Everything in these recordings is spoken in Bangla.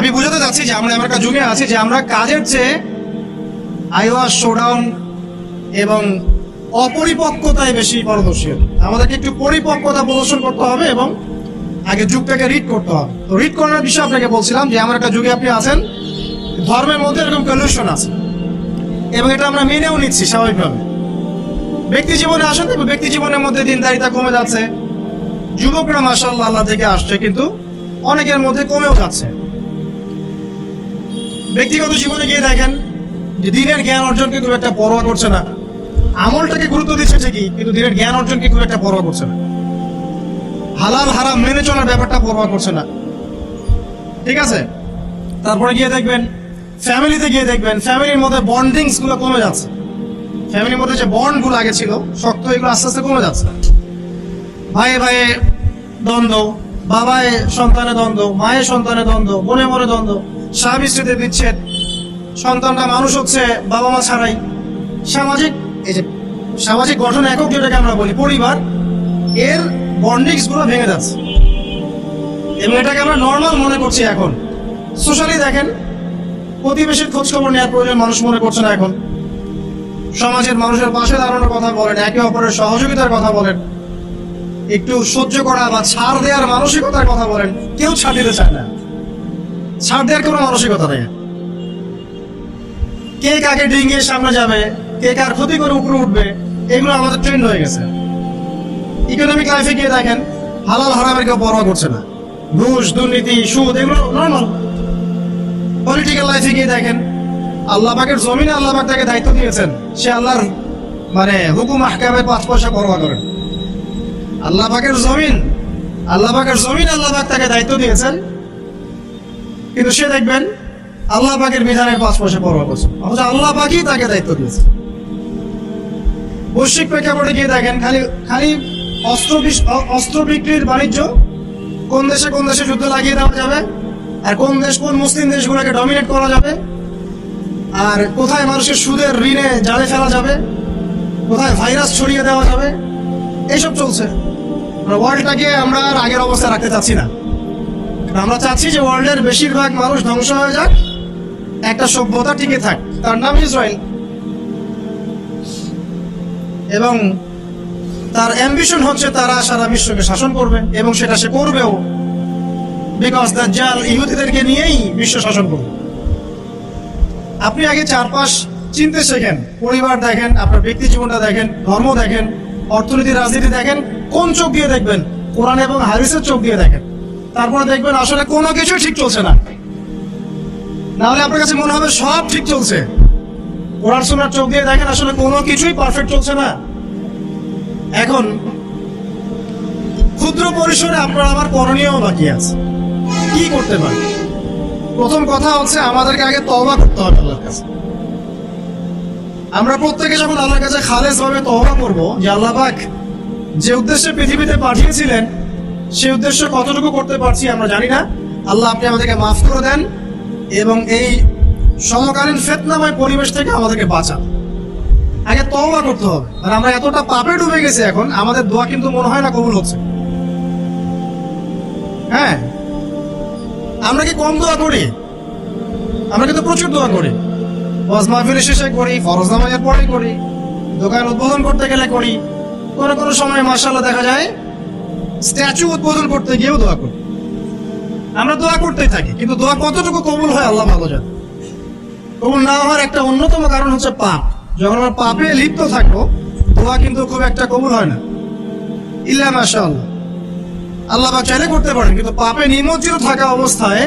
আমি বোঝাতে চাচ্ছি যে আমরা এমন একটা যুগে আছি, যে আমরা কাজের চেয়ে আইওয়াস শোডাউন এবং অপরিপক্কতায় বেশি পারদর্শী। আমাদেরকে একটু পরিপক্কতা প্রদর্শন করতে হবে এবং আগে যুগটাকে রিড করতে হবে। তো রিড করার বিষয়ে আপনাকে বলছিলাম যে আমার একটা যুগে আপনি আছেন, ধর্মের মধ্যে এরকম কলিউশন আছে। এবং এটা আমরা মেনেও নিচ্ছি স্বাভাবিকভাবে। ব্যক্তি জীবনে আসেন দেখব ব্যক্তি জীবনের মধ্যে দিনদারিতা কমে যাচ্ছে। যুবকরা মাসাল্লাহ আল্লাহ থেকে আসছে, কিন্তু অনেকের মধ্যে কমেও যাচ্ছে। ব্যক্তিগত জীবনে গিয়ে দেখেন যে দিনের জ্ঞান অর্জনকে খুব একটা পরোয়া করছে না। আমলটাকে গুরুত্ব দিচ্ছে ঠিকই, কিন্তু দিনের জ্ঞান অর্জনকে খুব একটা পরোয়া করছে না। হালাল, হারাম মেনে চলার ব্যাপারটা পরোয়া করছে না। ঠিক আছে? তারপরে গিয়ে দেখবেন, ফ্যামিলিতে গিয়ে দেখবেন, ফ্যামিলির মধ্যে বন্ডিংসগুলো কমে যাচ্ছে। ফ্যামিলির মধ্যে যে বন্ডগুলো আগে ছিল, শক্ত এগুলো আস্তে আস্তে কমে যাচ্ছে। ভাইয়ে ভাইয়ে দ্বন্দ্ব, বাবায় সন্তানে দ্বন্দ্ব, মায়ের সন্তানে দ্বন্দ্ব বোনে মনে দ্বন্দ্ব স্বামী স্ত্রীতে বিচ্ছেদ। সন্তানটা মানুষ হচ্ছে বাবা মা ছাড়াই। সামাজিক, এই যে সামাজিক গঠন একক যেটাকে আমরা বলি, পরিবার, এর বন্ডিংসগুলো ভেঙে যাচ্ছে। এবং এটাকে আমরা নর্মাল মনে করছি এখন। সোশ্যালি দেখেন, প্রতিবেশীর খোঁজ খবর নেওয়ার প্রয়োজন মানুষ মনে করছে না এখন। সমাজের মানুষের পাশে দাঁড়ানোর কথা বলেন, একে অপরের সহযোগিতার কথা বলেন। একটু সহ্য করা বা ছাড় দেওয়ার মানসিকতার কথা বলেন, কেউ ছাড় দিতে চায় না। ছাড় দেওয়ার কোনো মানসিকতা নেই। কে কাকে ডিঙ্গিয়ে সামনে যাবে, কে কার ক্ষতি করে উপরে উঠবে, এগুলো আমাদের ট্রেন্ড হয়ে গেছে। ইকোনমিক লাইফে গিয়ে দেখেন, হালাল হারামের কেউ পরোয়া করছে না। ঘুষ, দুর্নীতি, সুদ, এগুলো নর্মাল পলিটিক্যাল লাইফে গিয়ে দেখেন, আল্লাহ পাকের জমিনে আল্লাহ পাক তাকে দায়িত্ব দিয়েছেন। সে আল্লাহর মানে হুকুম, আহকামের পাঁচ পয়সা পরোয়া করেন। আল্লাহ পাকের জমিন, আল্লাহ পাকের জমিন আল্লাহ পাক তাকে দায়িত্ব দিয়েছেন। কিন্তু সে দেখবেন, আল্লাহ পাকের বিধানের পাঁচ পয়সা পরোয়া করছে। অথচ আল্লাহ পাকই তাকে দায়িত্ব দিয়েছে। বৈশ্বিক প্রেক্ষাপটে গিয়ে দেখেন, খালি খালি অস্ত্র অস্ত্র বিক্রির বাণিজ্য কোন দেশে কোন দেশে যুদ্ধ লাগিয়ে দেওয়া যাবে, আর কোন দেশ, কোন মুসলিম দেশগুলোকে ডমিনেট করা যাবে, আর কোথায় মানুষের সুদের ঋণে জালে ফেলা যাবে, কোথায় ভাইরাস ছড়িয়ে দেওয়া যাবে এইসব চলছে। ওয়ার্ল্ডটাকে আমরা আর আগের অবস্থায় রাখতে চাচ্ছি না। আমরা চাচ্ছি যে ওয়ার্ল্ডের বেশিরভাগ মানুষ ধ্বংস হয়ে যাক, একটা সভ্যতা টিকে থাক। তার নাম ইসরায়েল। এবং তার অ্যাম্বিশন হচ্ছে তারা সারা বিশ্বকে শাসন করবে, এবং সেটা সে করবেও। বিকজ দ্য জাল ইহুদিদেরকে নিয়েই বিশ্ব শাসন করবে। আপনি আগে চারপাশ চিনতে শেখেন। পরিবার দেখেন, আপনার ব্যক্তি জীবনটা দেখেন, ধর্ম দেখেন, অর্থনীতি, রাজনীতি দেখেন, কোন চোখ দিয়ে দেখবেন? কোরআন এবং হাদিসের চোখ দিয়ে দেখেন। তারপরে দেখবেন আসলে কোনো কিছুই ঠিক চলছে না। নাহলে আপনার কাছে মনে হবে সব ঠিক চলছে। কোরআন শোনার চোখ দিয়ে দেখেন আসলে কোনো কিছুই পারফেক্ট চলছে না। এখন, ক্ষুদ্র পরিসরে আপনার আমার করণীয় বাকি আছে। কি করতে পারি? প্রথম কথা হচ্ছে আমাদেরকে আগে তওবা করতে হবে আল্লাহর কাছে। আমরা প্রত্যেকে যখন আল্লাহর কাছে খালেজ ভাবে তওবা করব, যে আল্লাহ পাক যে উদ্দেশ্যে পৃথিবীতে পাঠিয়েছিলেন সেই উদ্দেশ্য কতটুকু করতে পারছি আমরা জানি না। আল্লাহ আপনি আমাদেরকে মাফ করে দেন এবং এই সমকালীন ফেতনাময় পরিবেশ থেকে আমাদেরকে বাঁচান। আগে তওবা করতে হবে আর আমরা এতটা পাপে ডুবে গেছি এখন, আমাদের দোয়া কিন্তু মনে হয় না কবুল হচ্ছে। হ্যাঁ? আমরা কি কম দোয়া করি? আমরা কিন্তু প্রচুর দোয়া করি। ওয়াজ শেষে করি, ফরজ নামাজের পরে করি, দোকান উদ্বোধন করতে গেলে করি। কোনো কোনো সময় মার্শাল্লাহ দেখা যায় স্ট্যাচু উদ্বোধন করতে গিয়েও দোয়া করি আমরা দোয়া করতেই থাকি, কিন্তু দোয়া কতটুকু কবুল হয় আল্লাহ ভালো জানে। কবুল না হওয়ার একটা অন্যতম কারণ হচ্ছে পাপ। যখন আমরা পাপে লিপ্ত থাকব, দোয়া কিন্তু খুব একটা কবুল হয় না। ইল্লা মাশাআল্লাহ। আল্লাহ পাক চাইলে করতে পারেন, কিন্তু পাপে নিমজ্জিত থাকা অবস্থায়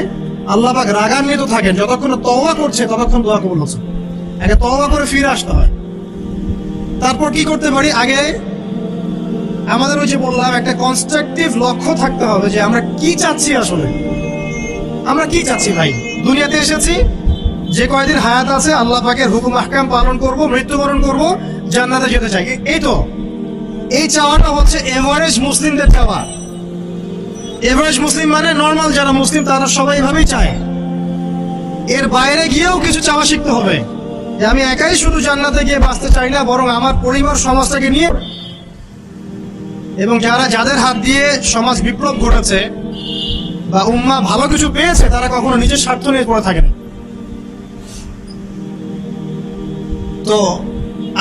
আল্লাহ পাক রাগান্বিত থাকেন। যতক্ষণ তওবা করছে, ততক্ষণ দোয়া কবুল হচ্ছে আগে তওবা করে ফিরে আসতে হয়। তারপর কি করতে পারি? আগে আমাদের ওই যে বললাম, একটা কনস্ট্রাকটিভ লক্ষ্য থাকতে হবে যে আমরা কি চাচ্ছি আসলে। আমরা কি চাচ্ছি ভাই? দুনিয়াতে এসেছি, যে কয়দিন হায়াত আছে, আল্লাহ পাকের হুকুম, আহকাম পালন করব, মৃত্যুবরণ করব, জান্নাতে যেতে চাই। এই তো। এই চাওয়াটা হচ্ছে এভারেজ মুসলিমদের চাওয়া। এভারেজ মুসলিম মানে নর্মাল যারা মুসলিম, তারা সবাই এভাবেই চায়। এর বাইরে গিয়েও কিছু চাওয়া শিখতে হবে। আমি একাই শুধু জান্নাতে গিয়ে বাঁচতে চাই না, বরং আমার পরিবার, সমাজটাকে নিয়ে এবং যারা যাদের হাত দিয়ে সমাজ বিপ্লব ঘটেছে বা উম্মা ভালো কিছু পেয়েছে, তারা কখনো নিজের স্বার্থ নিয়ে পড়ে থাকে না। তো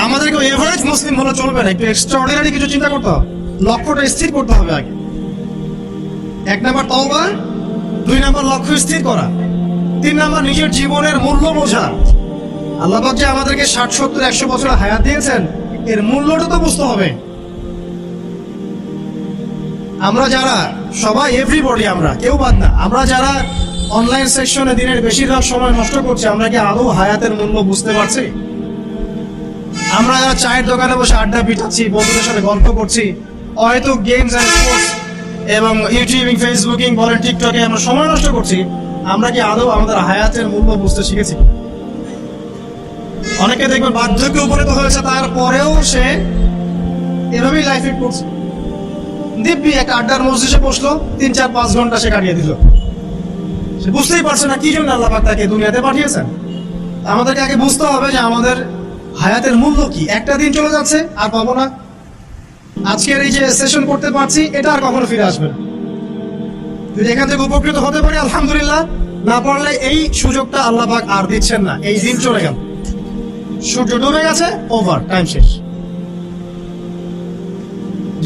আমাদেরকে এভারেজ মুসলিম হলে চলবে না, একটু এক্সট্রা অর্ডিনারি কিছু চিন্তা করতে হবে। লক্ষ্যটা স্থির করতে হবে আগে। এক নাম্বার তওবা, দুই নাম্বার লক্ষ্য স্থির করা। তিন নাম্বার নিজের জীবনের মূল্য বোঝা। আল্লাহ যে আমাদেরকে ষাট সত্তর, একশো বছর হায়াত দিয়েছেন, এর মূল্যটা তো বুঝতে হবে। আমরা যারা, সবাই এভরিবডি আমরা, কেউ বাদ না। আমরা যারা অনলাইন সেকশনে দিনের বেশিরভাগ সময় নষ্ট করছি, আমরা কি আদৌ হায়াতের মূল্য বুঝতে পারছি? আমরা যারা চায়ের দোকানে বসে আড্ডা পিটাচ্ছি, বন্ধুদের সাথে গল্প করছি, হয়তো গেমস অ্যান্ড স্পোর্টস এবং ইউটিউবিং ফেসবুকিং বলেন টিকটকে আমরা সময় নষ্ট করছি, আমরা কি আদৌ আমাদের হায়াতের মূল্য বুঝতে শিখেছি? অনেকে দেখবেন বার্ধক্যে উপনীত হয়েছে, তারপরেও সে এভাবেই লাইফ লিড করছে দিব্যি একটা আড্ডার মসজিদে বসল, তিন, চার, পাঁচ ঘণ্টা সে কাটিয়ে দিল। সে বুঝতেই পারছে না কি জন্য আল্লাহ তাকে দুনিয়াতে পাঠিয়েছেন। আমাদেরকে আগে বুঝতে হবে যে আমাদের হায়াতের মূল্য কি। একটা দিন চলে যাচ্ছে, আর পাবো না। আজকের এই যে সেশন করতে পারছি, এটা আর কখনো ফিরে আসবে যদি এখান থেকে উপকৃত হতে পারি, আলহামদুলিল্লাহ। না পারলে এই সুযোগটা আল্লাহ আর দিচ্ছেন না। এই দিন চলে গেল। সূর্য ডুবে গেছে ওভার টাইম শেষ।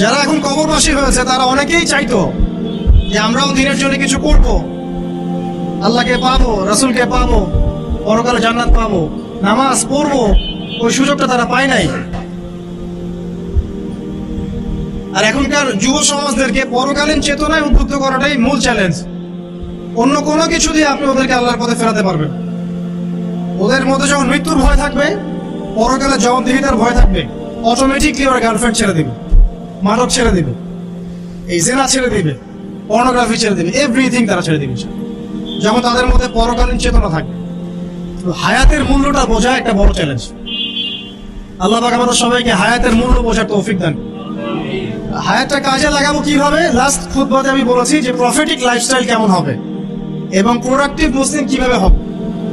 যারা এখন কবরবাসী হয়েছে, তারা অনেকেই চাইতো যে আমরাও দিনের জন্য কিছু করব। আল্লাহকে পাবো, রাসূলকে পাবো, পরকালে জান্নাত পাবো, নামাজ পড়ব, ওই সুযোগটা তারা পায় নাই। আর এখনকার যুব সমাজদেরকে পরকালীন চেতনায় উদ্বুদ্ধ করাটাই মূল চ্যালেঞ্জ অন্য কোনো কিছু দিয়ে আপনি ওদেরকে আল্লাহর পথে ফেরাতে পারবেন। ওদের মধ্যে যখন মৃত্যুর ভয় থাকবে পরকালে জবাবদিহিতার ভয় থাকবে অটোমেটিকলি ওরা গার্লফ্রেন্ড ছেড়ে দিবে। মাদক ছেড়ে দিবে। এই জেনা ছেড়ে দিবে পর্নোগ্রাফি ছেড়ে দিবে এভরিথিং তারা ছেড়ে দিবে যখন তাদের মধ্যে পরকালীন চেতনা থাকবে হায়াতের মূল্যটা বোঝা একটা বড় চ্যালেঞ্জ আল্লাহ পাক আমাদের সবাইকে হায়াতের মূল্য বোঝার তৌফিক দান। হায়াতটা কাজে লাগাবো কীভাবে? লাস্ট খুদবাতে আমি বলেছি যে প্রফিটিক লাইফস্টাইল কেমন হবে এবং প্রোডাক্টিভ মুসলিম কীভাবে হবে।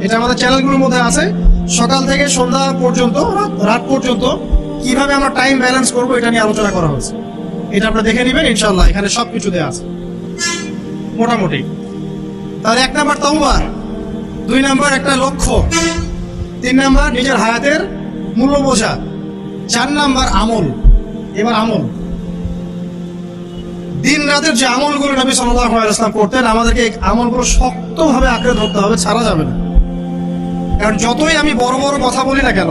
এটা আমাদের চ্যানেলগুলোর মধ্যে আছে। সকাল থেকে সন্ধ্যা পর্যন্ত রাত পর্যন্ত কীভাবে আমরা টাইম ব্যালেন্স করব এটা নিয়ে আলোচনা করা হয়েছে। এটা আপনারা দেখে নেবেন ইনশাল্লাহ এখানে সব কিছু দেওয়া আছে। মোটামুটি। তাহলে এক নাম্বার তওবা, দুই নাম্বার একটা লক্ষ্য, তিন নাম্বার নিজের হায়াতের মূল্য বোঝা, চার নাম্বার আমল। এবার আমল। দিন রাতের যে আমলগুলো নবী ওয়াসাল্লাম করতেন, আমাদেরকে এই আমলগুলো শক্তভাবে আঁকড়ে ধরতে হবে, ছাড়া যাবে না। কারণ যতই আমি বড় বড় কথা বলি না কেন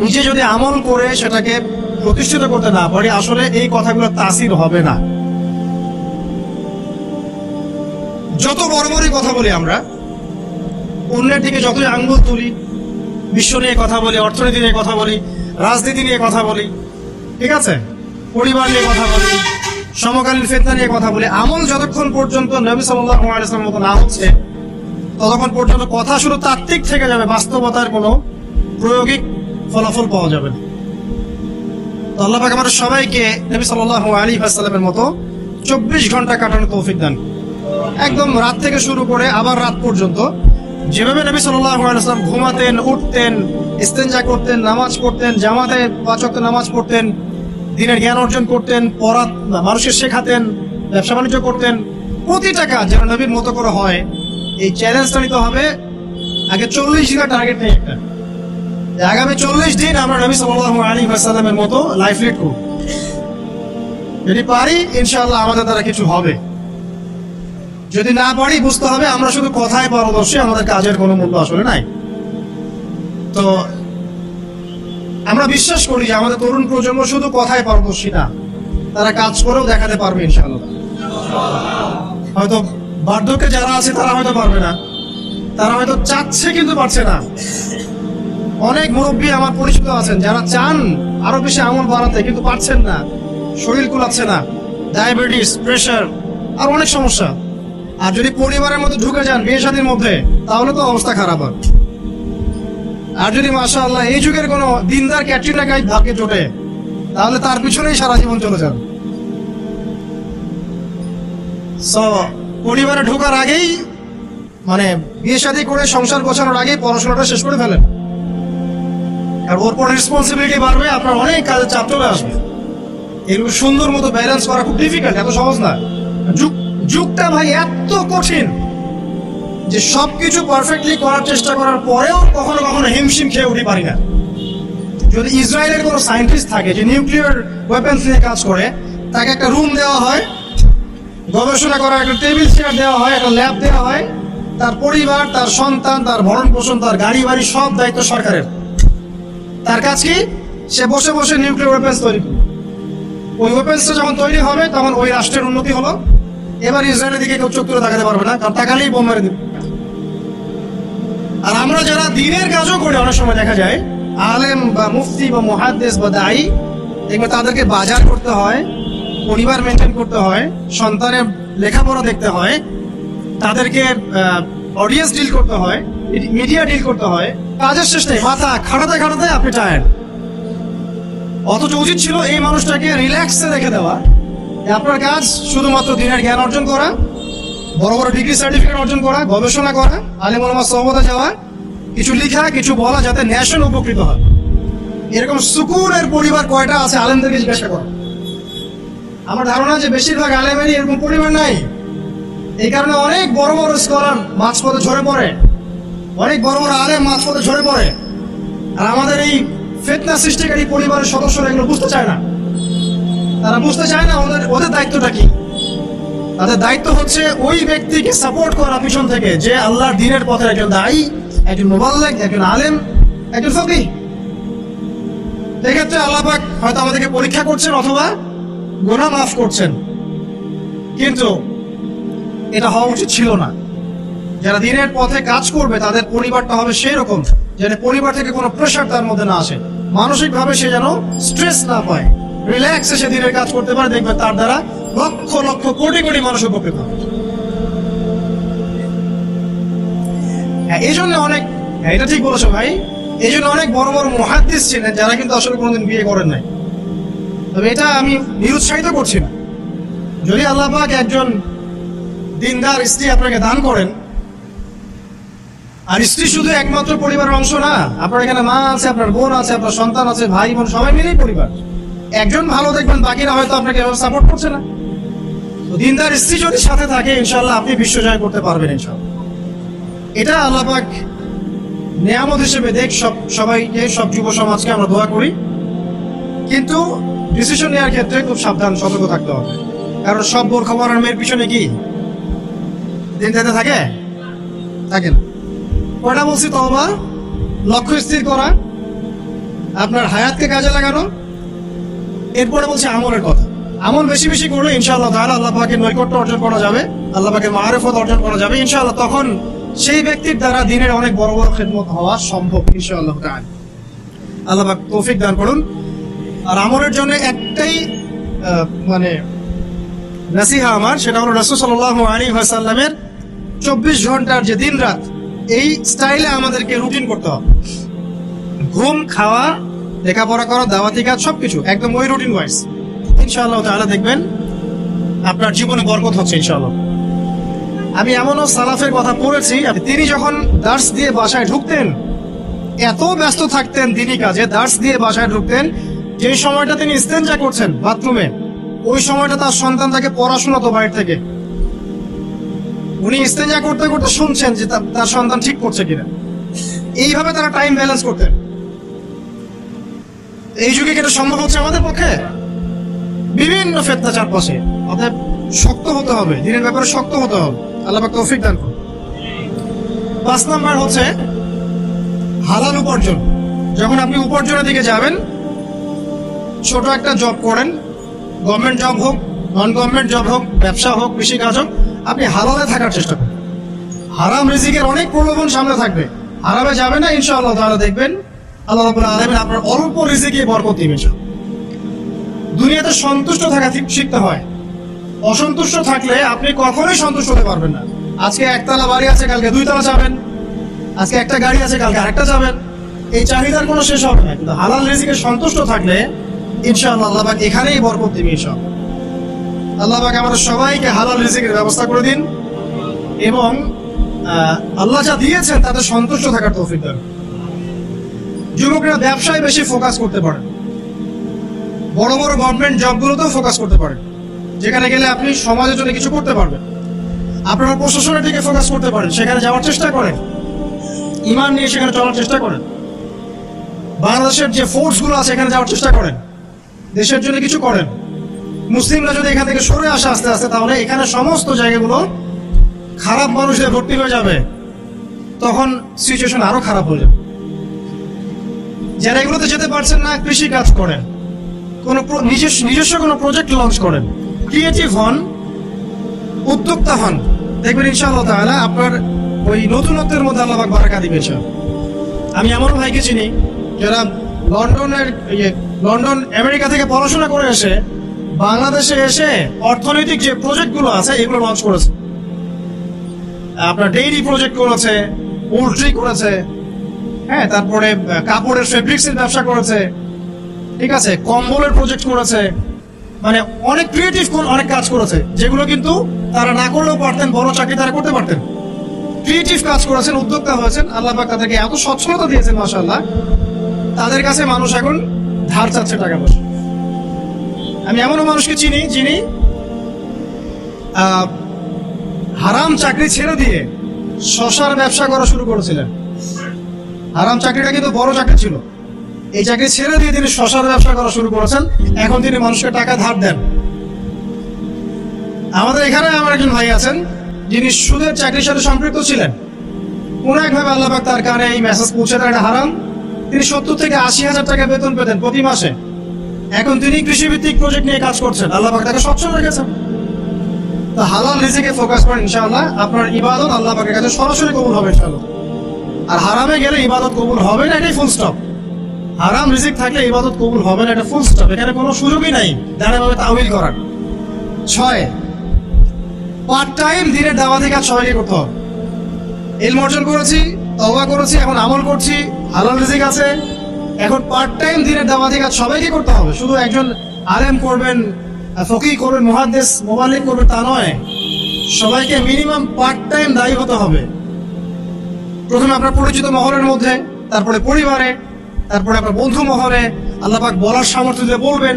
নিজে যদি আমল করে সেটাকে প্রতিষ্ঠিত করতে না পারি, আসলে এই কথাগুলো তাসির হবে না। যত বড় বড়ই কথা বলি আমরা, অন্যের দিকে যতই আঙ্গুল তুলি, বিশ্ব নিয়ে কথা বলি, অর্থনীতি নিয়ে কথা বলি, রাজনীতি নিয়ে কথা বলি, ঠিক আছে? পরিবার নিয়ে কথা বলি, সমকালীন ফেতনা নিয়ে কথা বলি, আমল যতক্ষণ পর্যন্ত নবী আলাইহি মতো না হচ্ছে, ততক্ষণ পর্যন্ত কথা শুধু তাত্ত্বিক থেকে যাবে, বাস্তবতার কোনো প্রায়োগিক ফলাফল পাওয়া যাবে না। তো আল্লাহ পাক আমাদের সবাইকে নবী সাল্লাল্লাহু আলাইহি ওয়াসাল্লামের মতো চব্বিশ ঘণ্টা কাটানোর তৌফিক দান একদম রাত থেকে শুরু করে আবার রাত পর্যন্ত যেভাবে নবী ওয়াসাল্লাম ঘুমাতেন, উঠতেন ইস্তেঞ্জা করতেন, নামাজ পড়তেন, জামাতে পাঁচ ওয়াক্ত নামাজ পড়তেন, দিনের জ্ঞান অর্জন করতেন পড়া মানুষের শেখাতেন, ব্যবসা বাণিজ্য করতেন, প্রতিটা কাজ যেন নবীর মতো করে হয়, এই চ্যালেঞ্জটা নিতে হবে। আগে চল্লিশ টার্গেট নেই একটা। আগামী চল্লিশ দিন আমরা নবী সাল্লাল্লাহু আলাইহি ওয়াসাল্লামের মতো লাইফ লিড করব। যদি পারি, ইনশাআল্লাহ আমাদের দ্বারা কিছু হবে। যদি না পারি, বুঝতে হবে, আমরা শুধু কথায় পারদর্শী, আমাদের কাজের কোনো মূল্য আসলে নাই। তো আমরা বিশ্বাস করি যে আমাদের তরুণ প্রজন্ম শুধু কথায় পারদর্শী না, তারা কাজ করেও দেখাতে পারবে ইনশাআল্লাহ। হয়তো বার্ধক্যে যারা আছে, তারা হয়তো পারবে না। তারা হয়তো চাচ্ছে কিন্তু পারছে না। অনেক মুরব্বী আমার পরিচিত আছেন, যারা চান আরও বেশি আমল বাড়াতে, কিন্তু পারছেন না। শরীর কুলাচ্ছে না ডায়াবেটিস প্রেশার আর অনেক সমস্যা। আর যদি পরিবারের মধ্যে ঢুকে যান বিয়ে শাদীর মধ্যে, তাহলে তো অবস্থা খারাপ হয় আর যদি মাসা আল্লাহ এই যুগের কোনো দিনদার ক্যাটরিনা কাইফ ভাগ্যে জোটে, তাহলে তার পিছনেই সারা জীবন চলে যান। পরিবারে ঢোকার আগেই মানে বিয়ে শাদী করে সংসার গোছানোর আগেই পড়াশোনাটা শেষ করে ফেলেন। আর ওর পর রেসপন্সিবিলিটি বাড়বে, আপনার অনেক কাজের চাপ চলে আসবে। এগুলো সুন্দর মতো ব্যালেন্স করা খুব ডিফিকাল্ট এত সহজ না। যুগ, যুগটা ভাই এত কঠিন যে সবকিছু পারফেক্টলি করার চেষ্টা করার পরেও কখনো কখনো হিমশিম খেয়ে উঠে পারি না। যদি ইসরায়েলের কোনো সায়েন্টিস্ট থাকে যে নিউক্লিয়ার ওয়েপন্স নিয়ে কাজ করে, তাকে একটা রুম দেওয়া হয়, গবেষণা করার একটা টেবিল চেয়ার দেওয়া হয়, একটা ল্যাব দেওয়া হয়, তার পরিবার, তার সন্তান, তার ভরণ পোষণ তার গাড়ি বাড়ি সব দায়িত্ব সরকারের। তার কাজ কি? সে বসে বসে নিউক্লিয়ার ওয়েপন্স তৈরি করবে। ওই ওয়েপন্সটা যখন তৈরি হবে, তখন ওই রাষ্ট্রের উন্নতি হলো। এবার ইসরায়েলের দিকে কেউ চোখ তুলে তাকাতে পারবে না, কারণ তাকালেই বোম মেরে দেবে। আর আমরা যারা দিনের কাজও করি, অনেক সময় দেখা যায়, আলেম বা মুফতি বা মুহাদ্দেস বা দায়ী দেখবে তাদেরকে বাজার করতে হয়, পরিবার মেনটেন করতে হয়, সন্তানের লেখাপড়া দেখতে হয়, তাদেরকে অডিয়েন্স ডিল করতে হয় মিডিয়া ডিল করতে হয় কাজের শেষ নেই মাথা খাটাতে খাটাতে আপনি টায়ার্ড অথচ উচিত ছিল এই মানুষটাকে রিল্যাক্সে রেখে দেওয়া। আপনার কাজ শুধুমাত্র দিনের জ্ঞান অর্জন করা, বড় বড় ডিগ্রি সার্টিফিকেট অর্জন করা, গবেষণা করা, আলিম ওলামা সহবতে যাওয়া, কিছু লেখা, কিছু বলা যাতে ন্যাশন উপকৃত হয়। এরকম সুকুনের পরিবার কয়টা আছে আলেমদেরকে জিজ্ঞাসা করো। আমার ধারণা যে বেশিরভাগ আলেমেরই এরকম পরিবার নাই। এই কারণে অনেক বড় বড় স্কলার মাঝপথে ঝরে পড়ে। অনেক বড় বড় আলেম মাঝপথে ঝরে পড়ে। আর আমাদের এই ফেতনা সৃষ্টিকারী পরিবারের সদস্যরা এগুলো বুঝতে চায় না। তারা বুঝতে চায় না ওদের ওদের দায়িত্বটা কি। তাদের দায়িত্ব হচ্ছে ওই ব্যক্তিকে সাপোর্ট করা পিছন থেকে, যে আল্লাহর দিনের পথে একজন দায়ী, একজন মোবাল্লেক, একজন আলেম, একজন ফকি সেক্ষেত্রে আল্লাহ পাক হয়তো আমাদেরকে পরীক্ষা করছেন অথবা গোনা মাফ করছেন। কিন্তু এটা হওয়া উচিত ছিল না। যারা দিনের পথে কাজ করবে তাদের পরিবারটা হবে সেই রকম যেন পরিবার থেকে কোনো প্রেশার তার মধ্যে না আসে। মানসিকভাবে সে যেন স্ট্রেস না পায়। রিল্যাক্সে সে দিনের কাজ করতে পারে দেখবে তার দ্বারা লক্ষ লক্ষ কোটি কোটি মানুষ উপকৃত হবে। হ্যাঁ এই জন্য অনেক হ্যাঁ, এটা ঠিক বলেছ ভাই। এই জন্য অনেক বড় বড় মহাদ্দিস ছিলেন যারা কিন্তু আসলে কোনোদিন বিয়ে করেন নাই। তবে এটা আমি নিরুৎসাহিত করছি না। যদি আল্লাহ পাক একজন দিনদার স্ত্রী আপনাকে দান করেন আর স্ত্রী শুধু একমাত্র পরিবারের অংশ না, আপনার এখানে মা আছে, আপনার বোন আছে, আপনার সন্তান আছে, ভাই বোন, সবাই মিলেই পরিবার। একজন ভালো দেখবেন, বাকিরা হয়তো আপনাকে সাপোর্ট করছে না। দিনদার স্ত্রী যদি সাথে থাকে ইনশাল্লাহ আপনি বিশ্ব জয় করতে পারবেন ইনশাল্লাহ এটা আল্লাহ পাক নিয়ামত হিসেবে দেখ, সব, সবাইকে, সব যুব সমাজকে আমরা দোয়া করি। কিন্তু ডিসিশন নেওয়ার ক্ষেত্রে খুব সাবধান, সতর্ক থাকতে হবে। কারণ সব বোরখা পরার মেয়ের পিছনে কি? দিন থাকে? থাকে না। কয়টা বলছি? তবা লক্ষ্য স্থির করা, আপনার হায়াতকে কাজে লাগানো। এরপরে বলছি আমলের কথা। আমল বেশি বেশি করলে ইনশাআল্লাহ তাহলে আল্লাহ পাকের নৈকট্য অর্জন করা যাবে, আল্লাহ মারেফত অর্জন করা যাবে। ইনশাআল্লাহ তখন সেই ব্যক্তির দ্বারা দিনের অনেক বড় বড় খেদমত হওয়া সম্ভব, ইনশাআল্লাহ তাআলা। আল্লাহ পাক তৌফিক দান করুন। আর আমলের জন্য একটাই মানে নাসিহা আমার, সেটা হলো রসুল সাল্লাহ আলী সাল্লামের চব্বিশ ঘণ্টার যে দিন রাত এই স্টাইলে আমাদেরকে রুটিন করতে হবে। ঘুম, খাওয়া, লেখাপড়া করা, দাওয়াতি কাজ, সবকিছু। একদম ওই রুটিন ওয়াইজ ইনশাআল্লাহ তাহলে দেখবেন আপনার জীবনে বরকত হচ্ছে ইনশাআল্লাহ। আমি এমনও সালাফের কথা পড়েছি তিনি যখন দার্স দিয়ে বাসায় ঢুকতেন, এত ব্যস্ত থাকতেন তিনি কাজে, দার্স দিয়ে বাসায় ঢুকতেন যে সময়টা তিনি ইস্তেঞ্জা করছেন বাথরুমে, ওই সময়টা তার সন্তান তাকে পড়াশোনা তো বাইরে থেকে। উনি ইস্তেঞ্জা করতে করতে শুনছেন যে তার- সন্তান ঠিক করছে কিনা। এইভাবে তারা টাইম ব্যালেন্স করতেন এই যুগে এটা সম্ভব হচ্ছে আমাদের পক্ষে? বিভিন্ন ফেতনা চারপাশে। অতএব শক্ত হতে হবে, দিনের ব্যাপারে শক্ত হতে হবে। আল্লাহ তৌফিক দান করুন। পাঁচ নাম্বার হচ্ছে হালাল উপার্জন। যখন আপনি উপার্জনের দিকে যাবেন, ছোট একটা জব করেন গভর্নমেন্ট জব হোক নন গভর্নমেন্ট জব হোক, ব্যবসা হোক কৃষি কাজ হোক আপনি হালালে থাকার চেষ্টা করুন। হারাম রিজিকের অনেক প্রলোভন সামনে থাকবে। হারামে যাবে না, ইনশাআল্লাহ তাহলে দেখবেন। আল্লাহ রাব্বুল আলামিন আপনার অল্প রিজিকে বরকত দিবেন। দুনিয়াতে সন্তুষ্ট থাকা শিখতে হয়। অসন্তুষ্ট থাকলে আপনি কখনোই সন্তুষ্ট হতে পারবেন না। আজকে একতলা বাড়ি আছে, কালকে দুইতলা যাবেন। আজকে একটা গাড়ি আছে, কালকে আরেকটা যাবেন। এই চাহিদার কোনো শেষ হবে না। কিন্তু হালাল রিজিকে সন্তুষ্ট থাকলে ইনশাআল্লাহ আল্লাহ এখানেই বরকত দিবে ইনশাআল্লাহ। আল্লাহ পাক আমাদের সবাইকে হালাল রিজিকের ব্যবস্থা করে দিন এবং আল্লাহ যা দিয়েছেন তাতে সন্তুষ্ট থাকার তৌফিক দেন। যুবকরা ব্যবসায় বেশি ফোকাস করতে পারেন। বড় বড় গভর্নমেন্ট জবগুলোতেও ফোকাস করতে পারেন। যেখানে গেলে আপনি সমাজের জন্য কিছু করতে পারবেন। আপনারা প্রশাসনের দিকে ফোকাস করতে পারেন, সেখানে যাওয়ার চেষ্টা করেন। ইমান নিয়ে সেখানে চলার চেষ্টা করেন। বাংলাদেশের যে ফোর্সগুলো আছে এখানে যাওয়ার চেষ্টা করেন। দেশের জন্য কিছু করেন। মুসলিমরা যদি এখান থেকে সরে আসে আস্তে আস্তে, তাহলে এখানে সমস্ত জায়গাগুলো খারাপ মানুষদের ভর্তি হয়ে যাবে। তখন সিচুয়েশন আরও খারাপ হয়ে যাবে। যারা এগুলোতে যেতে পারছেন না, কৃষি কাজ করেন। কোনো নিজস্ব নিজস্ব কোনো প্রজেক্ট লঞ্চ করেন। ক্রিয়েটিভ হন, উদ্যোক্তা হন। দেখবেন ইনশাআল্লাহ তাআলা আপনার ওই নতুনত্বের মধ্যে আল্লাহ বারাকা দিবে আমি এমন ভাইকে চিনি, যারা লন্ডনের ইয়ে লন্ডন, আমেরিকা থেকে পড়াশোনা করে এসে বাংলাদেশে এসে অর্থনৈতিক যে প্রজেক্টগুলো আছে, এগুলো লঞ্চ করেছে। আপনার ডেইরি প্রজেক্ট করেছে পোল্ট্রি করেছে হ্যাঁ তারপরে কাপড়ের ফেব্রিক্সের ব্যবসা করেছে, ঠিক আছে, কম্বলের প্রজেক্ট করেছে মানে অনেক ক্রিয়েটিভ অনেক কাজ করেছে, যেগুলো কিন্তু তারা না করলেও পারতেন, বড় চাকরি তারা করতে পারতেন। ক্রিয়েটিভ কাজ করেছেন, উদ্যোক্তা হয়েছেন, আল্লাহ পাক তাদেরকে এত সচ্ছলতা দিয়েছেন, মাশাআল্লাহ, তাদের কাছে মানুষ এখন ধার চাচ্ছে টাকা পয়সা। আমি এমনও মানুষকে চিনি যিনি হারাম চাকরি ছেড়ে দিয়ে শশার ব্যবসা করা শুরু করেছিলেন। হারাম চাকরিটা কিন্তু বড় চাকরি ছিল। এই চাকরি ছেড়ে দিয়ে তিনি শশার ব্যবসা করা শুরু করেছেন। এখন তিনি মানুষকে টাকা ধার দেন। আমাদের এখানে আমার একজন ভাই আছেন, যিনি সুদের চাকরির সাথে সম্পৃক্ত ছিলেন। কোনো একভাবে আল্লাহ তার কানে এই মেসেজ পৌঁছে দেয় হারাম। তিনি সত্তর থেকে আশি হাজার টাকা বেতন পেতেন প্রতি মাসে। এখন তিনি কৃষিভিত্তিক প্রজেক্ট নিয়ে কাজ করছেন। আল্লাহ পাক তাকে সচ্ছল রেখেছেন। তো হালাল রিজিকে ফোকাস করেন ইনশাআল্লাহ। আপনার ইবাদত আল্লাহ পাকের কাছে সরাসরি কবুল হবে ইনশাআল্লাহ। আর হারামে গেলে ইবাদত কবুল হবে না, এটাই ফুল স্টপ হারাম রিজিক থাকলে ইবাদত কবুল হবে না, এটা ফুল স্টপ এখানে কোনো সুযোগই নাই দাঁড়াভাবে তাওয়িল করার। ছয় পার্ট টাইম দিনের দাওয়াতি কাজ সবাইকে করতে হবে। ইলম অর্জন করেছি, তওবা করেছি, এখন আমল করছি, হালাল রিজিক আছে। এখন পার্ট টাইম দিনের দাওয়াতি কাজ সবাইকে করতে হবে। শুধু একজন আলেম করবেন ফকি করবেন মহাদেশ মোবালিক করবেন, তা নয়। সবাইকে মিনিমাম পার্ট টাইম দায়ী হতে হবে। প্রথমে আপনার পরিচিত মহলের মধ্যে, তারপরে পরিবারে, তারপরে আপনার বন্ধু মহলে, আল্লাহ পাক বলার সামর্থ্য দিলে বলবেন,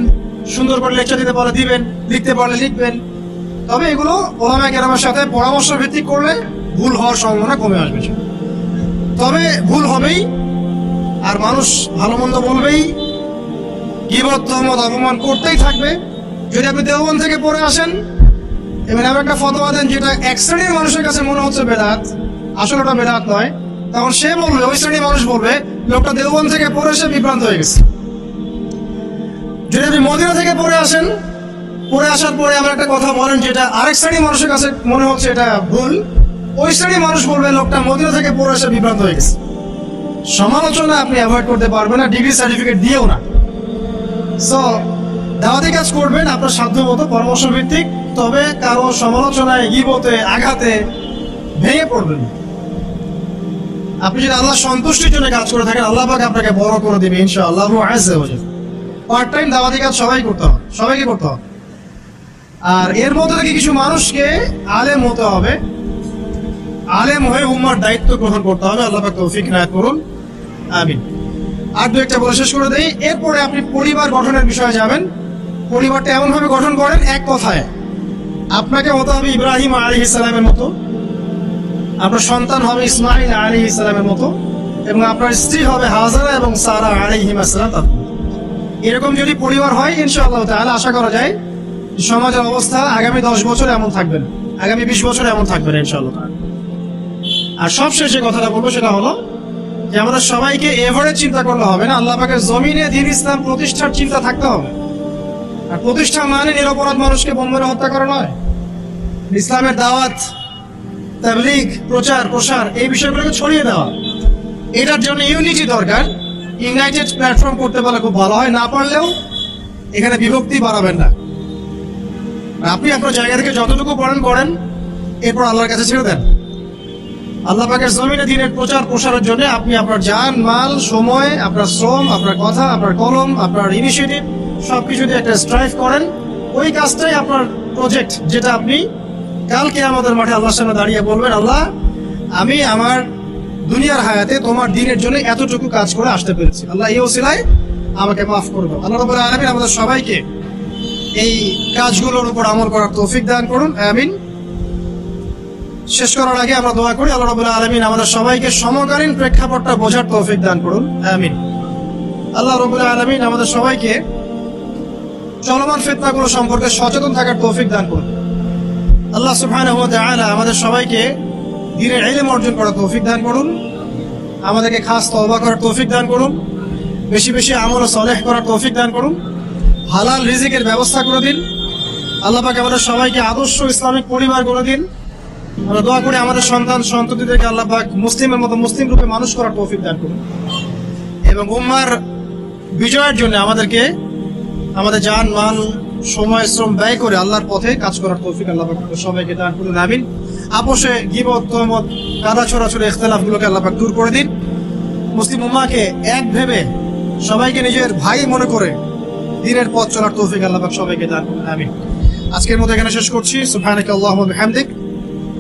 সুন্দর করে লেকচার দিতে পারলে দিবেন, লিখতে পারলে লিখবেন। তবে এগুলো ওলামা কেরামের সাথে পরামর্শ ভিত্তিক করলে ভুল হওয়ার সম্ভাবনা কমে আসবে। তবে ভুল হবেই। আর মানুষ ভালো মন্দ বলবেই। গিবত, তহমত, অপমান করতেই থাকবে। যদি আপনি দেওবন থেকে পড়ে আসেন এবার এমন একটা ফতোয়া দেন যেটা এক শ্রেণির মানুষের কাছে মনে হচ্ছে বেদাত। আসলে ওটা বেদাত নয়। তখন সে বলবে, ওই শ্রেণির মানুষ বলবে, লোকটা দেওবন থেকে পড়ে এসে বিভ্রান্ত হয়ে গেছে। যদি আপনি মদিনা থেকে পড়ে আসেন, পড়ে আসার পরে আমার একটা কথা বলেন যেটা আরেক শ্রেণির মানুষের কাছে মনে হচ্ছে এটা ভুল। ওই শ্রেণির মানুষ বলবে, লোকটা মদিনা থেকে পড়ে এসে বিভ্রান্ত হয়ে গেছে। সমালোচনা আপনি অ্যাভয়েড করতে পারবেন না ডিগ্রি সার্টিফিকেট দিয়েও না। সো দাওয়াতি কাজ করবেন, আপনার সাধ্য মতো পরামর্শ ভিত্তিক, তবে কারও সমালোচনায়, গিবতে, আঘাতে ভেঙে পড়বেন আপনি যদি আল্লাহ সন্তুষ্টির জন্য কাজ করে থাকেন, আল্লাহ পাক আপনাকে বড় করে দিবে, ইনশাআল্লাহ। পার্ট টাইম দাওয়াতি কাজ সবাই করতে হবে, সবাইকে করতে হবে। আর এর মধ্যে থেকে কিছু মানুষকে আলেম হতে হবে। আলেম হয়ে উম্মার দায়িত্ব গ্রহণ করতে হবে, আল্লাহ পাক তৌফিক নায়াত করুন। আমিন। আর দু একটা বলে শেষ করে দেই, এরপরে আপনি পরিবার গঠনের বিষয়ে যাবেন। পরিবারটা এমন ভাবে গঠন করেন, এক কথায়, আপনাকে হতে হবে ইব্রাহিম আলী ইসলামের মতো, আপনার সন্তান হবে ইসমাইল আলী ইসলামের মতো, এবং আপনার স্ত্রী হবে হাজারা এবং সারা আলী ইসলাম এরকম যদি পরিবার হয়, ইনশাআল্লাহ তাহলে আশা করা যায়, সমাজের অবস্থা আগামী দশ বছর এমন থাকবেন আগামী বিশ বছর এমন থাকবেন ইনশাআল্লাহ আর সবশেষ কথাটা বলব, সেটা হলো যে আমাদের সবাইকে এভারেজ চিন্তা করলে হবে না, আল্লাহ পাকের জমিনে দিন ইসলাম প্রতিষ্ঠার চিন্তা থাকতে হবে। আর প্রতিষ্ঠা মানে নিরপরাধ মানুষকে মেরে হত্যা করা নয়। ইসলামের দাওয়াত, তাবলিগ, প্রচার, প্রসার, এই বিষয়গুলোকে ছড়িয়ে দেওয়া। এটার জন্য ইউনিটি দরকার। ইউনাইটেড প্ল্যাটফর্ম করতে পারলে খুব ভালো হয়, না পারলেও এখানে বিভক্তি বাড়াবেন না। আপনি আপনার জায়গা থেকে যতটুকু পড়েন করেন, এরপর আল্লাহর কাছে ছেড়ে দেন। আল্লাহ পাকের জমিনে দিনের প্রচার প্রসারের জন্য আপনি আপনার যান মাল, সময়, আপনার শ্রম, আপনার কথা, আপনার কলম, আপনার ইনিশিয়েটিভ সবকিছু দিয়ে একটা স্ট্রাইভ করেন। ওই কাজটাই আপনার প্রজেক্ট যেটা আপনি কালকে আমাদের মাঠে আল্লাহর সামনে দাঁড়িয়ে বলবেন, আল্লাহ, আমি আমার দুনিয়ার হায়াতে তোমার দিনের জন্য এতটুকু কাজ করে আসতে পেরেছি। আল্লাহ, এই ওসিলায় আমাকে মাফ করব আল্লাহ রবুল্লাহ আলমিন আমাদের সবাইকে এই কাজগুলোর উপর আমল করার তৌফিক দান করুন। আমিন। শেষ করার আগে আমরা দোয়া করি আল্লাহ রবুল্লাহ আলমিন আমাদের সবাইকে সমকালীন প্রেক্ষাপটটা বোঝার তৌফিক দান করুন। আমিন। আল্লাহ রবুল্লাহ আলমিন আমাদের সবাইকে চলমান ফিতনাগুলো সম্পর্কে সচেতন থাকার তৌফিক দান করুন। আল্লাহ তাআলা আমাদের সবাইকে দিনের ইলম অর্জন করার তৌফিক দান করুন। আমাদেরকে খাস তওবা করার তৌফিক দান করুন। বেশি বেশি আমল ও সলেহ করার তৌফিক দান করুন। হালাল রিজিকের ব্যবস্থা করে দিন। আল্লাহ পাক আমাদের সবাইকে আদর্শ ইসলামিক পরিবার করে দিন। আমরা দোয়া করি আমাদের সন্তান, সন্ততিদেরকে আল্লাহ পাক মুসলিমের মতো মুসলিম রূপে মানুষ করার তৌফিক দান করুন। এবং উম্মার বিজয়ের জন্য আমাদেরকে আমাদের জান মাল, সময়, শ্রম ব্যয় করে আল্লাহর পথে কাজ করার তৌফিক আল্লাহ পাক সবাইকে দান করুন, আমিন। আপোষে গিবত, তহমত, কাদা ছড়াছড়ি ইখতিলাফ গুলোকে আল্লাহ পাক দূর করে দিন। মুসলিম উম্মাকে এক ভেবে সবাইকে নিজের ভাই মনে করে দিনের পথ চলার তৌফিক আল্লাহ পাক সবাইকে দান করুন, আমিন। আজকের মতো এখানে শেষ করছি। সুবহানাকা আল্লাহুম্মা বিহামদিক।